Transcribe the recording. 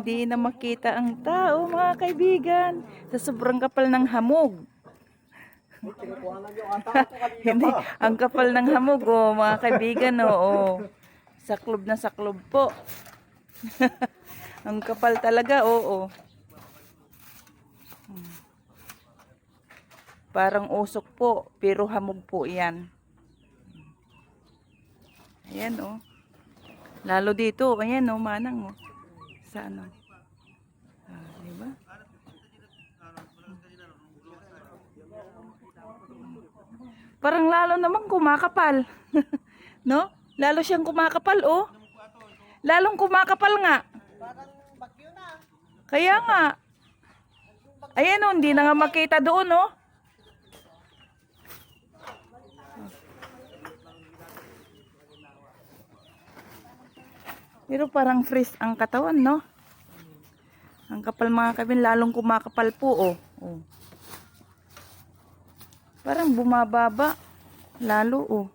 Hindi na makita ang tao, mga kaibigan. Sa sobrang kapal ng hamog. Hindi, ang kapal ng hamog, oh, mga kaibigan, oh, oh. Saklob na saklob po. ang kapal talaga, oo. Oh, Hmm. Parang usok po, pero hamog po yan. Ayan, oh. Lalo dito, ayan, oh, manang, oh. Sa ano? Ah, di ba? Parang lalo naman kumakapal. no? Lalo siyang kumakapal, oh. Lalong kumakapal nga. Kaya nga. Ayan, oh, hindi na nga makita doon, oh. Pero parang freeze ang katawan, no? Ang kapal mga kabin, lalong kumakapal po, oh. oh. Parang bumababa. Lalo, oh.